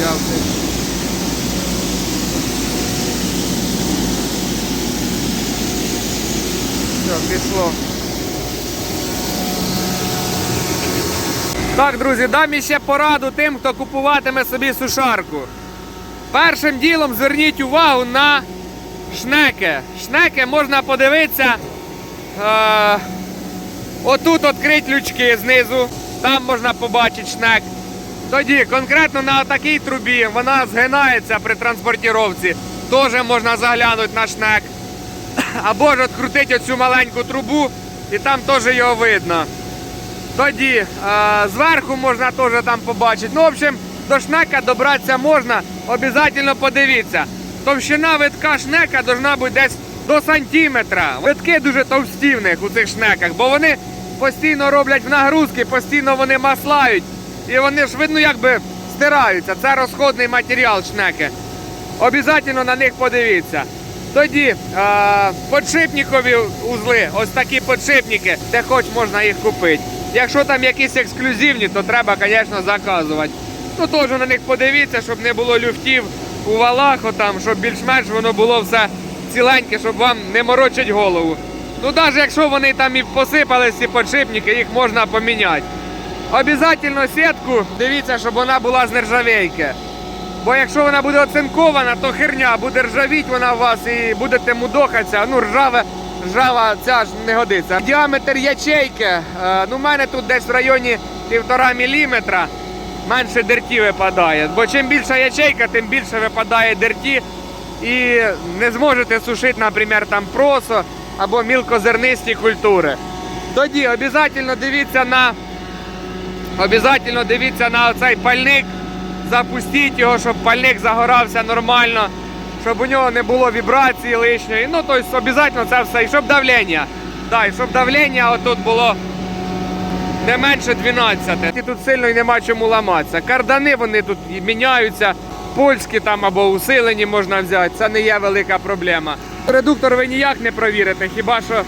Явки. Все, пішло. Так, друзі, дам ще пораду тим, хто купуватиме собі сушарку. Першим ділом зверніть увагу на шнеки. Шнеки можна подивитися. Е, отут відкрити лючки знизу, там можна побачити шнек. Тоді конкретно на такій трубі вона згинається при транспортіровці. Теж можна заглянути на шнек. Або ж відкрутити оцю маленьку трубу і там теж його видно. Тоді е, зверху можна теж там побачити. Ну, в общем, до шнека добратися можна, обов'язково подивіться. Товщина витка шнека должна бути десь до сантиметра. Витки дуже товсті в них у цих шнеках, бо вони постійно роблять в нагрузки, постійно вони маслають. І вони ж видно, якби стираються. Це розходний матеріал шнеки. Обязательно на них подивіться. Тоді е, подшипникові узли, ось такі подшипники, де хоч можна їх купити. Якщо там якісь ексклюзивні, то треба, звісно, заказувати. Ну теж на них подивіться, щоб не було люфтів у валах, отам, щоб більш-менш воно було все ціленьке, щоб вам не морочить голову. Ну навіть якщо вони там і посипались, ці подшипники, їх можна поміняти. Обязательно сітку, дивіться, щоб вона була з нержавейки. Бо якщо вона буде оцинкована, то херня буде ржавіть вона у вас і будете мудохатися. Ну, ржаве, ржава ця ж не годиться. Діаметр ячейки, е, ну, в мене тут десь в районі 1,5 міліметра менше дерті випадає. Бо чим більша ячейка, тим більше випадає дерті. І не зможете сушити, наприклад, там просо або мілкозернисті культури. Тоді обов'язково дивіться на Обязательно дивіться на цей пальник, запустіть його, щоб пальник загорався нормально, щоб у нього не було вібрації лишньої. Ну, тобто, обов'язково це все. І щоб давлення. Так, і щоб давлення отут було не менше 12. І тут сильно і нема чому ламатися. Кардани вони тут міняються, польські там або усилені можна взяти. Це не є велика проблема. Редуктор ви ніяк не провірите, хіба що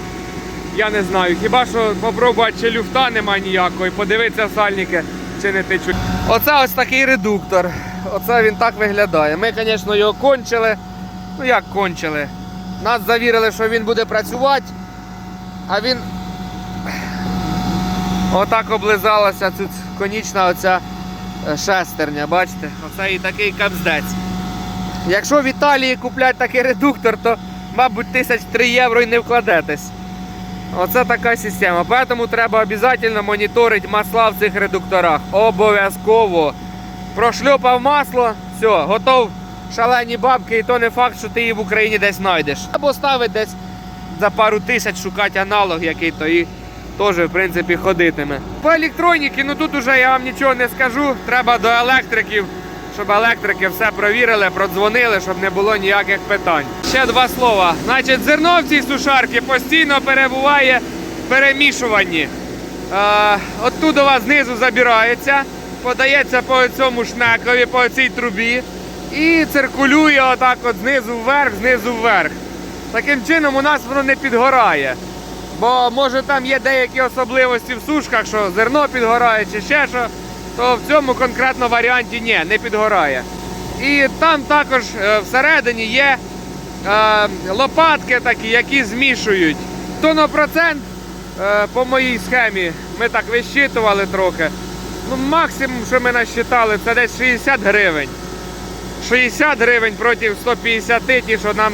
я не знаю, хіба що попробувати, чи люфта нема ніякої, подивитися сальники, чи не течуть. Оце ось такий редуктор. Оце він так виглядає. Ми, звісно, його кончили. Ну як кончили? Нас завірили, що він буде працювати, а він отак облизалася тут конічна оця е, шестерня, бачите? Оце і такий капздець. Якщо в Італії куплять такий редуктор, то, мабуть, тисяч 3 євро і не вкладетесь. Оце така система. Тому треба обов'язково моніторити масла в цих редукторах. Обов'язково. Прошльопав масло, все, готов. Шалені бабки, і то не факт, що ти її в Україні десь знайдеш. Або ставить десь за пару тисяч шукати аналог, який то і теж, в принципі, ходитиме. По електроніки, ну тут уже я вам нічого не скажу. Треба до електриків, щоб електрики все провірили, продзвонили, щоб не було ніяких питань. Ще два слова. Значить, зерно в цій сушарці постійно перебуває в перемішуванні. Е, оттуда знизу забирається, подається по цьому шнекові, по цій трубі і циркулює отак от знизу вверх, знизу вверх. Таким чином у нас воно не підгорає. Бо може там є деякі особливості в сушках, що зерно підгорає чи ще що, то в цьому конкретно варіанті ні, не підгорає. І там також е, всередині є е, лопатки такі, які змішують. Тонопроцент е, по моїй схемі ми так вищитували трохи. Ну, максимум, що ми насчитали, це десь 60 гривень. 60 гривень проти 150, ті, що нам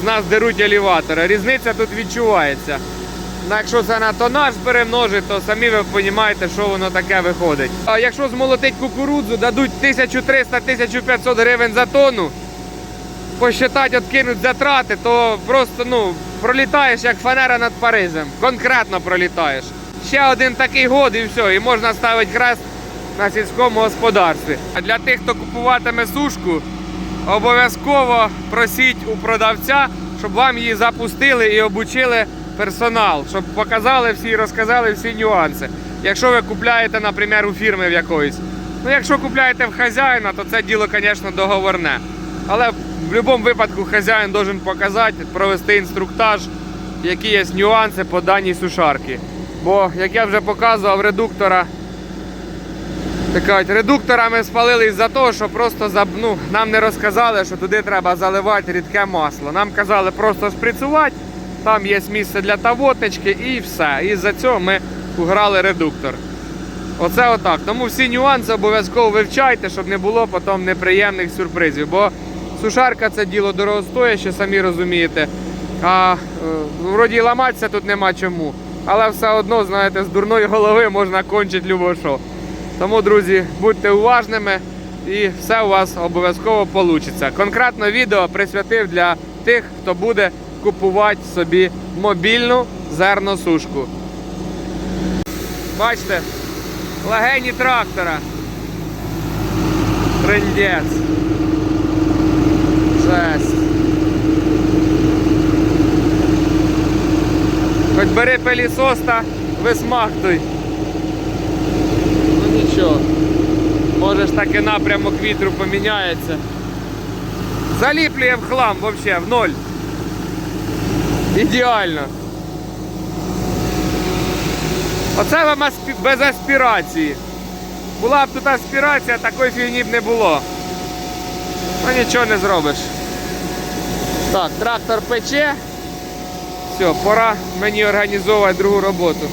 з нас деруть елеватори. Різниця тут відчувається. Ну, якщо це на тонаж перемножить, то самі ви розумієте, що воно таке виходить. А якщо змолотить кукурудзу, дадуть 1300-1500 гривень за тонну, посчитати, откинуть затрати, то просто ну, пролітаєш як фанера над Парижем. Конкретно пролітаєш. Ще один такий год і все, і можна ставити хрест на сільському господарстві. А для тих, хто купуватиме сушку, обов'язково просіть у продавця, щоб вам її запустили і обучили персонал, щоб показали всі розказали всі нюанси. Якщо ви купляєте, наприклад, у фірми в якоїсь. Ну, якщо купляєте в хазяїна, то це діло, звісно, договорне. Але в будь-якому випадку хазяїн має показати, провести інструктаж, які є нюанси по даній сушарці. Бо, як я вже показував, редуктора. Так редуктора ми спалили із-за того, що просто ну, нам не розказали, що туди треба заливати рідке масло. Нам казали просто шприцювати, там є місце для тавоточки і все. І за цього ми уграли редуктор. Оце отак. Тому всі нюанси обов'язково вивчайте, щоб не було потім неприємних сюрпризів. Бо сушарка це діло дорогостояще, самі розумієте. А е, вроді ламатися тут нема чому. Але все одно, знаєте, з дурної голови можна кончити любо що. Тому, друзі, будьте уважними і все у вас обов'язково вийде. Конкретно відео присвятив для тих, хто буде купувати собі мобільну зерносушку. Бачите, легені трактора. Трендець. Жесть. Хоч бери пилісос та висмахтуй. Ну нічого. Може ж таки напрямок вітру поміняється. Заліплює в хлам взагалі, в ноль. Ідеально. Оце вам без аспірації. Була б тут аспірація, такої фігні б не було. Ну нічого не зробиш. Так, трактор пече. Все, пора мені організовувати другу роботу.